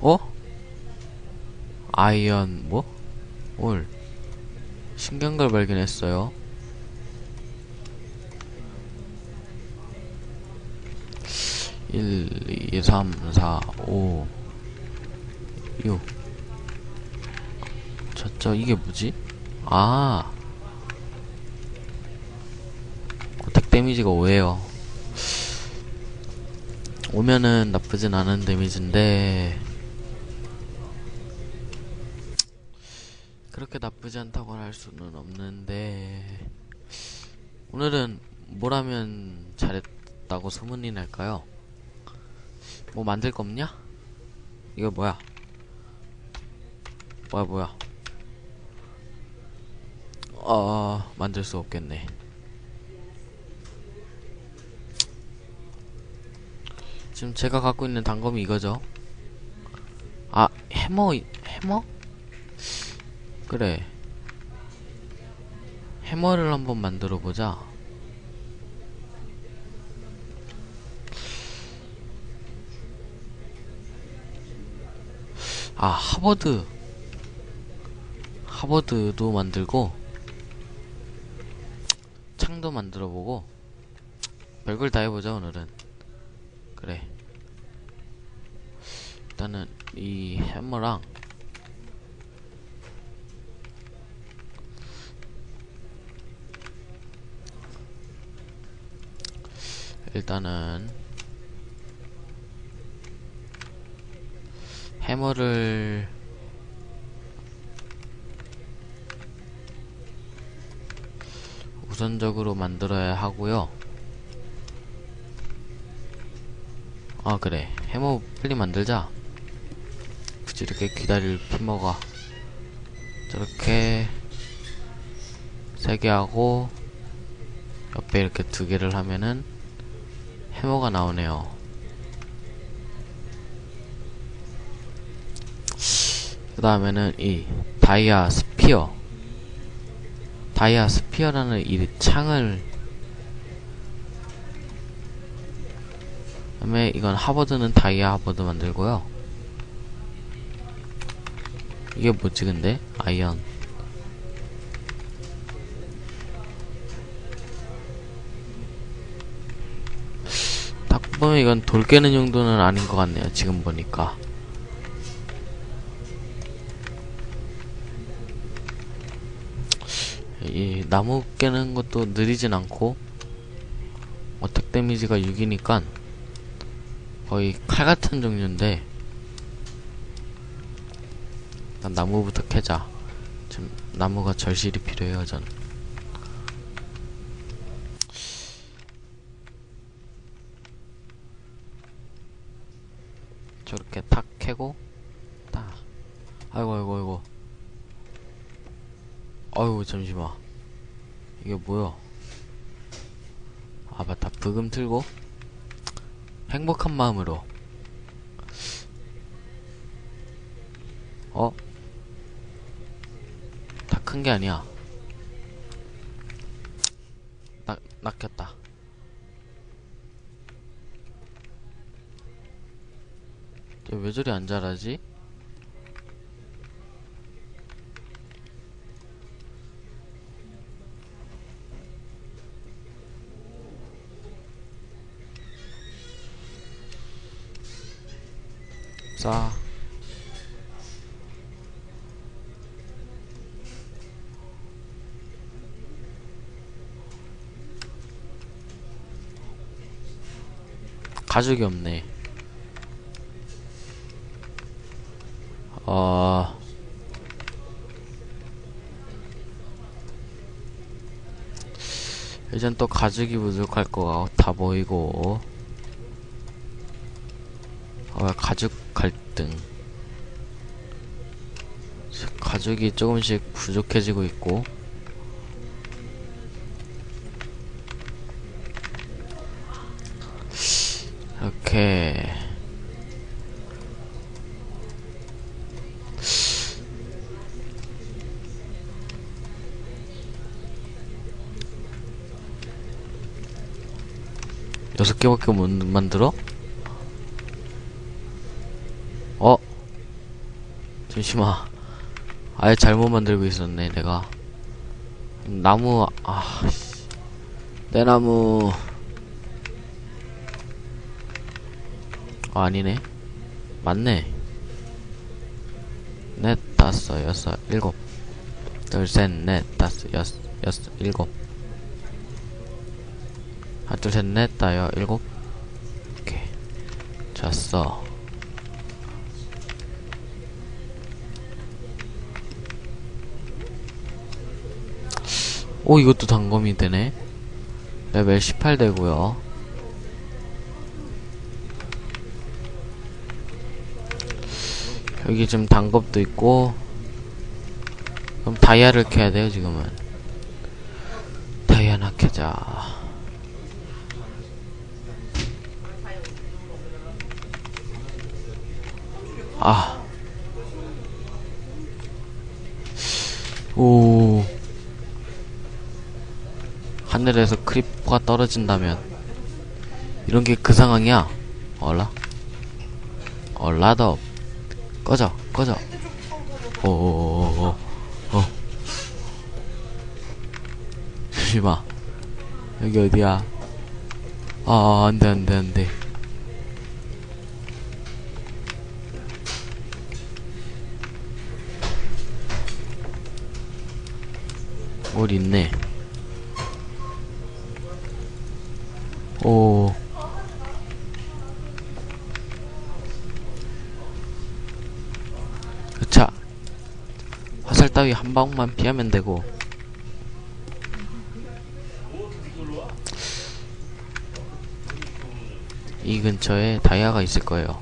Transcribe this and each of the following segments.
어? 아이언 뭐? 올 신기한 걸 발견했어요. 일, 이, 삼, 사, 오, 육. 저저 이게 뭐지? 아, 고택 데미지가 5예요. 오면은 나쁘진 않은 데미지인데 그렇게 나쁘지 않다고 할 수는 없는데 오늘은 뭘 하면 잘했다고 소문이 날까요? 뭐 만들 거 없냐? 이거 뭐야? 뭐야 뭐야? 어 만들 수 없겠네. 지금 제가 갖고 있는 단검이 이거죠. 아 해머 해머? 그래. 해머를 한번 만들어 보자. 아, 하버드. 하버드도 만들고, 창도 만들어 보고, 별걸 다 해보자, 오늘은. 그래. 일단은, 이 해머랑, 일단은 해머를 우선적으로 만들어야 하고요. 아 그래 해머 빨리 만들자. 굳이 이렇게 기다릴 피머가 저렇게 세 개 하고 옆에 이렇게 두 개를 하면은 해머가 나오네요. 그 다음에는 이 다이아 스피어 다이아 스피어라는 이 창을 그 다음에 이건 하버드는 다이아 하버드 만들고요. 이게 뭐지 근데? 아이언 보면 이건 돌 깨는 용도는 아닌 것 같네요. 지금 보니까. 이 나무 깨는 것도 느리진 않고 어택 데미지가 6이니까 거의 칼 같은 종류인데 일단 나무부터 캐자. 지금 나무가 절실히 필요해요, 전. 저렇게 탁 캐고 딱 아이고 아이고 아이고 아이고 잠시만 이게 뭐야? 아 맞다 브금 틀고? 행복한 마음으로. 어? 다 큰 게 아니야. 낚, 낚였다. 쟤왜 저리 안 자라지? 가죽이 없네. 어... 이젠 또 가죽이 부족할 거 같아. 보이고. 어, 가죽 갈등. 가죽이 조금씩 부족해지고 있고 개밖에 못 만들어? 어? 잠시만. 아예 잘못 만들고 있었네, 내가. 나무, 아, 씨. 내 나무. 아, 아니네. 맞네. 넷, 다섯, 여섯, 일곱. 둘, 셋, 넷, 다섯, 여섯, 여섯, 일곱. 하나, 둘, 셋, 넷, 다여, 일곱. 오케이. 좋았어. 오, 이것도 단검이 되네. 레벨 18 되고요. 여기 지금 단검도 있고. 그럼 다이아를 캐야 돼요, 지금은. 다이아나 캐자. 아. 오. 하늘에서 크리퍼가 떨어진다면 이런 게 그 상황이야. 얼라? 얼라더. 꺼져, 꺼져. 오오오오. 어. 잠시만. 여기 어디야? 아, 안 돼, 안 돼, 안 돼. 뭘 있네. 오. 그차. 화살 따위 한 방울만 피하면 되고. 이 근처에 다이아가 있을 거예요.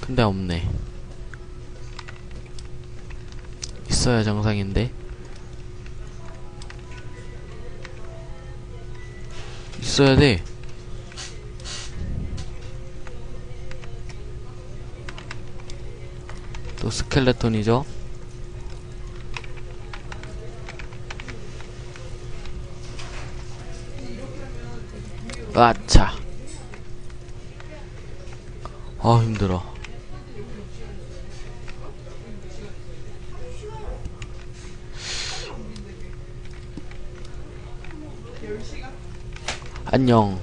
근데 없네. 있어야 정상인데. 있어야 돼. 또 스켈레톤이죠. 아차. 아 힘들어. 안녕.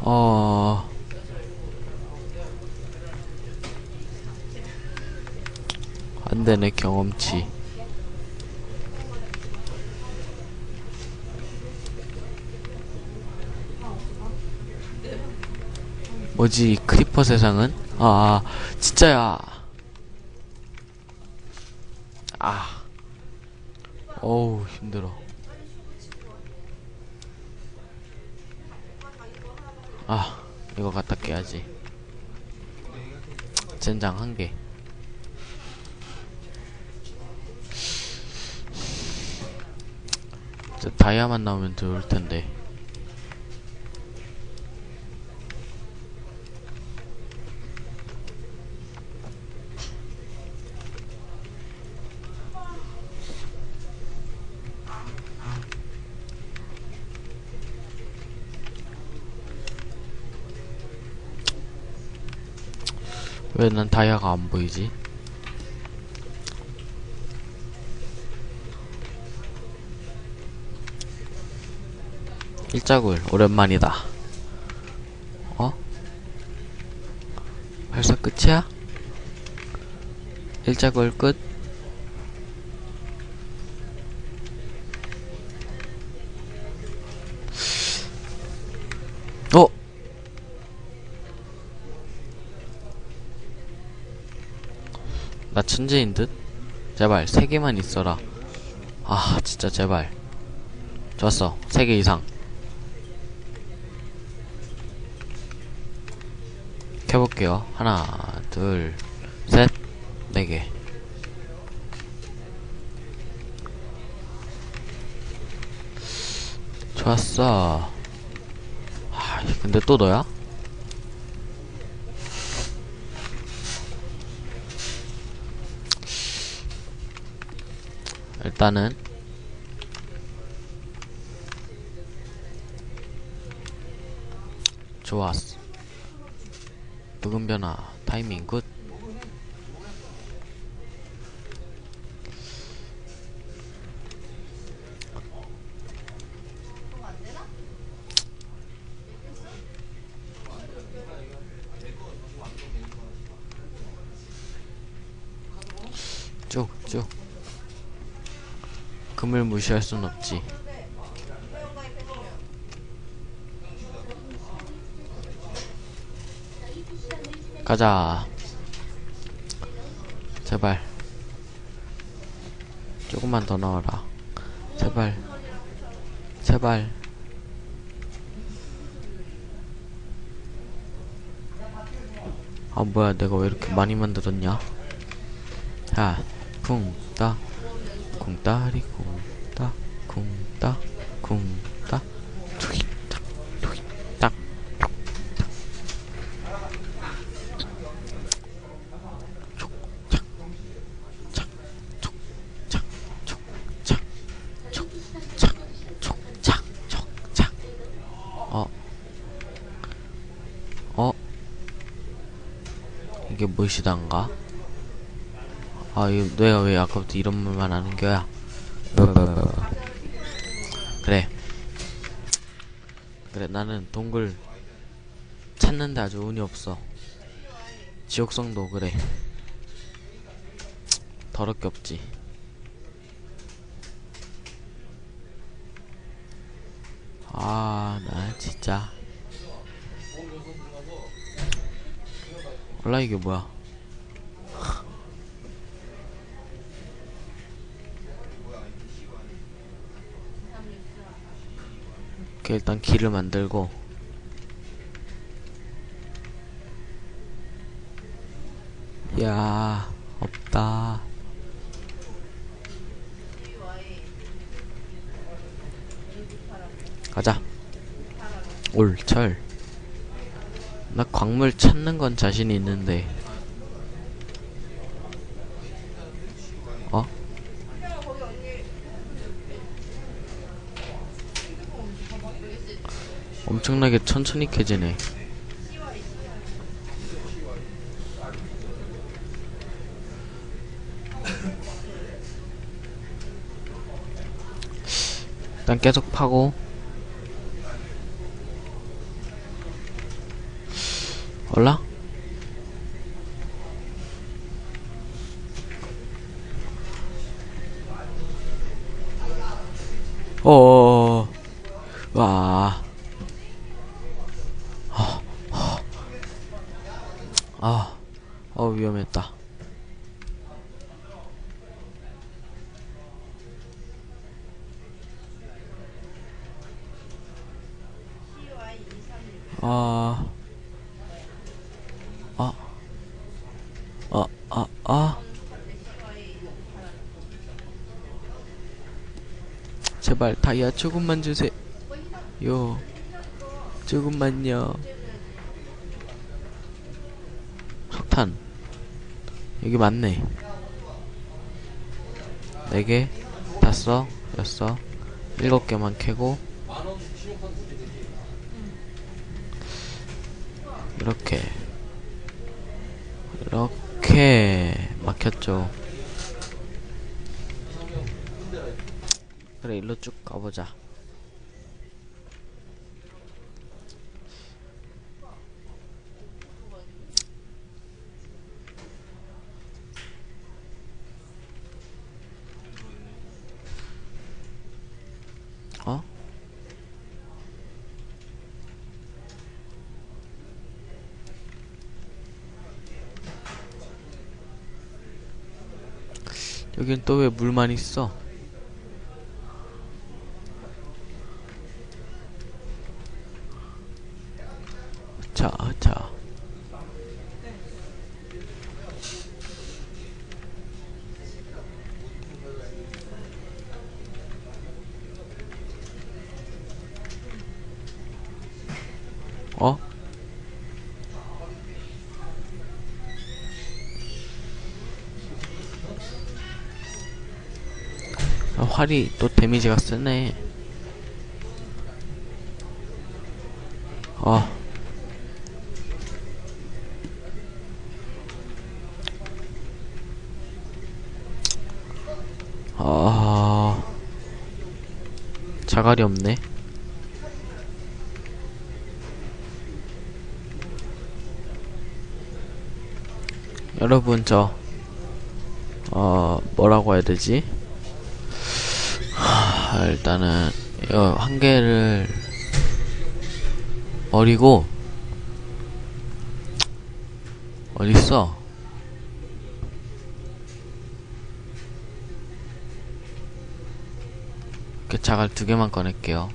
어. 안 되네, 경험치. 뭐지, 이 크리퍼 세상은? 아, 아, 진짜야. 아. 어우, 힘들어. 아, 이거 갖다 깨야지. 젠장 한 개. 저 다이아만 나오면 좋을 텐데. 왜 난 다이아가 안 보이지? 일자굴 오랜만이다. 어? 벌써 끝이야? 일자굴 끝? 나 천재인 듯? 제발 세 개만 있어라. 아 진짜 제발. 좋았어. 세 개 이상. 켜볼게요. 하나, 둘, 셋, 네 개. 좋았어. 아, 근데 또 너야? 없다는 좋았어. 묵은 변화. 타이밍 굿 무시할 순 없지. 가자. 제발. 조금만 더 넣어라. 제발. 제발. 아 뭐야. 내가 왜 이렇게 많이 만들었냐? 자 쿵따. 쿵따리 쿵 무엇이단가? 아, 이거 내가 왜 아까부터 이런 말만 하는 거야? 그래. 그래, 나는 동굴 찾는데 아주 운이 없어. 지옥성도 그래. 더럽게 없지. 아, 나 진짜. 몰라, 이게 뭐야. 오케이, 일단 길을 만들고. 야, 없다. 가자. 올철. 나 광물 찾는 건 자신이 있는데. 어? 엄청나게 천천히 캐지네. 일단 계속 파고 올라? 어, 와, 아, 어 위험했다. 아, 아, 아, 아, 아. 조금만 주세요. 요, 조금만요. 석탄. 여기 맞네. 네 개, 다섯, 여섯, 일곱 개만 캐고. 이렇게. 이렇게 막혔죠. 그래 일로 쭉 가보자. 어? 여긴 또 왜 물만 있어? 활이 또 데미지가 세네. 아. 아. 자갈이 없네. 여러분, 저, 어, 뭐라고 해야 되지? 하, 일단은, 이거 한 개를 버리고, 어딨어? 이렇게 자갈 두 개만 꺼낼게요.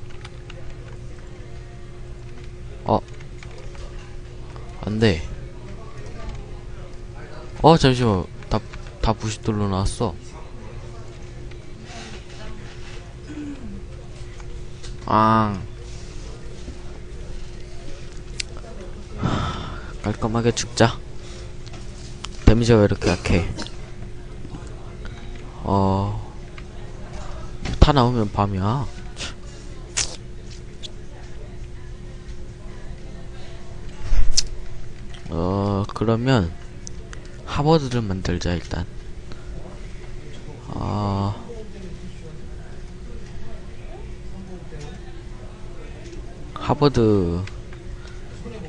어. 안 돼. 어, 잠시만. 다, 다 부싯돌로 나왔어. 아. 하, 깔끔하게 죽자. 데미지가 왜 이렇게 약해? 어. 다 나오면 밤이야. 참. 어, 그러면, 하버드를 만들자, 일단. 아. 하버드,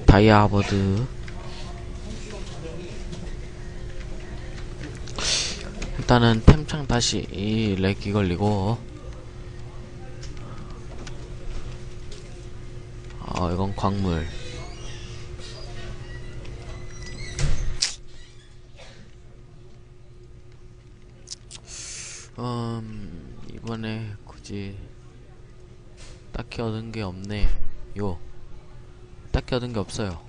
다이아 하버드. 일단은 템창 다시 이 렉이 걸리고. 어 이건 광물. 음 이번에 굳이 딱히 얻은 게 없네 요. 딱히 얻은 게 없어요.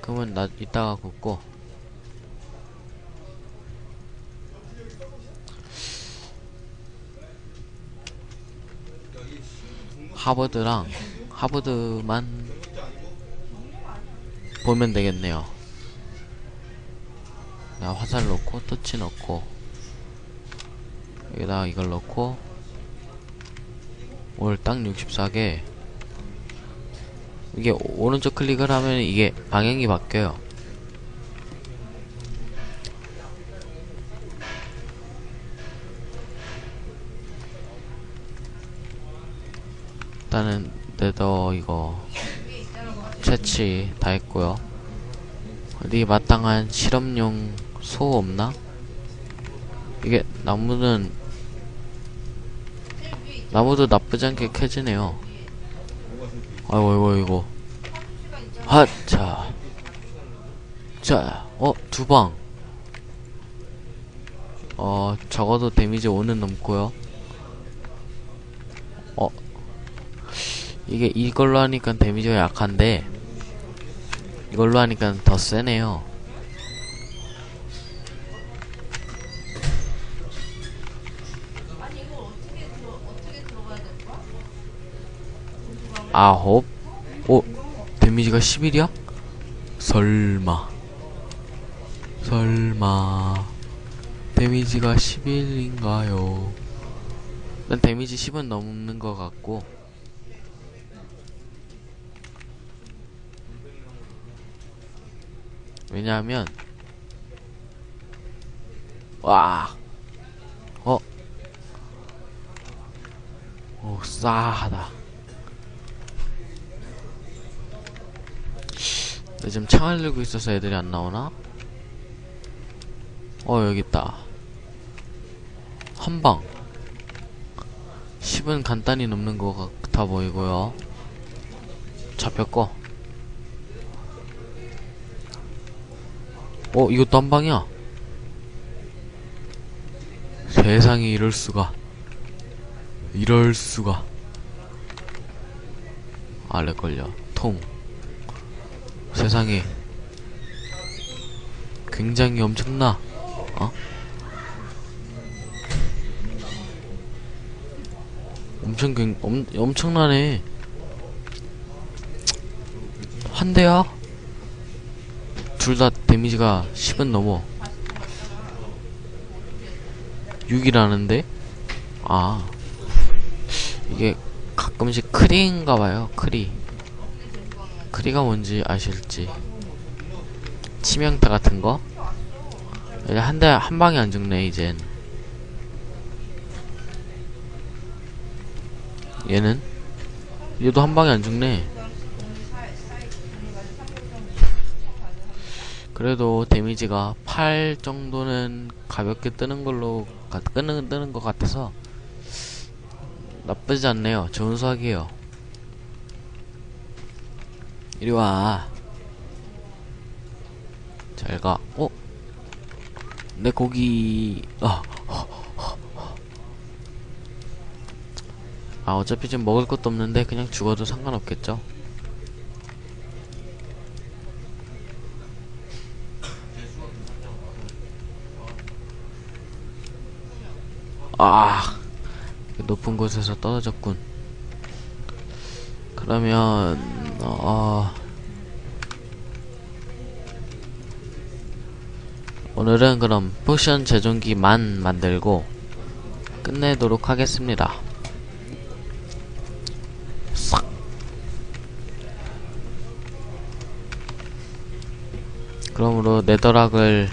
그러면 나 이따가 굽고. 하버드랑 하버드만 보면 되겠네요. 나 화살 넣고 터치 넣고 여기다가 이걸 넣고 오늘 딱 64개 이게 오- 오른쪽 클릭을 하면 이게 방향이 바뀌어요. 일단은 네더 이거 채취 다 했고요. 어디 마땅한 실험용 소 없나? 이게 나무는 나무도 나쁘지 않게 캐지네요. 아이고 이거 이거 핫자 자, 어, 두 방. 어, 적어도 데미지 5는 넘고요. 어, 이게 이걸로 하니까 데미지가 약한데, 이걸로 하니까 더 세네요. 아홉? 오, 데미지가 11이야? 설마. 설마. 데미지가 11인가요? 난 데미지 10은 넘는 것 같고. 왜냐하면, 와, 어, 오, 싸하다. 나 지금 창을 들고 있어서 애들이 안 나오나? 어, 여기 있다. 한 방. 10은 간단히 넘는 것 같아 보이고요. 잡혔고. 어, 이것도 한 방이야. 세상에 이럴 수가. 이럴 수가. 아. 통. 세상에. 굉장히 엄청나. 어? 엄청 굉, 엄, 엄청나네. 한 대야? 둘 다 데미지가 10은 넘어. 6이라는데? 아. 이게 가끔씩 크리인가봐요, 크리. 크리가 뭔지 아실지. 치명타 같은 거? 한 대, 한 방에 안 죽네, 이젠. 얘는? 얘도 한 방에 안 죽네. 그래도 데미지가 8 정도는 가볍게 뜨는 걸로 가, 뜨는, 뜨는 것 같아서 나쁘지 않네요. 좋은 수학이에요. 이리 와. 잘 가. 어? 내 고기. 아. 아, 어차피 지금 먹을 것도 없는데 그냥 죽어도 상관없겠죠? 아. 높은 곳에서 떨어졌군. 그러면, 어, 오늘은 그럼 포션 제종기만 만들고 끝내도록 하겠습니다. 싹. 그러므로 네더락을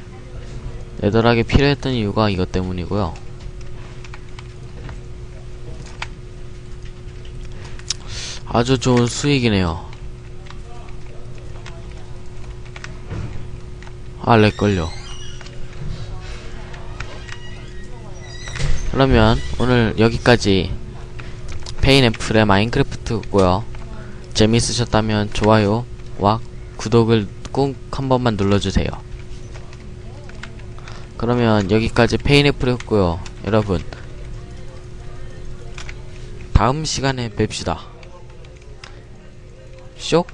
네더락이 필요했던 이유가 이것 때문이고요. 아주 좋은 수익이네요. 아, 렉걸려. 그러면 오늘 여기까지 페인애플의 마인크래프트고요. 재밌으셨다면 좋아요와 구독을 꼭 한 번만 눌러주세요. 그러면 여기까지 페인애플이었고요. 여러분 다음 시간에 뵙시다. 쇽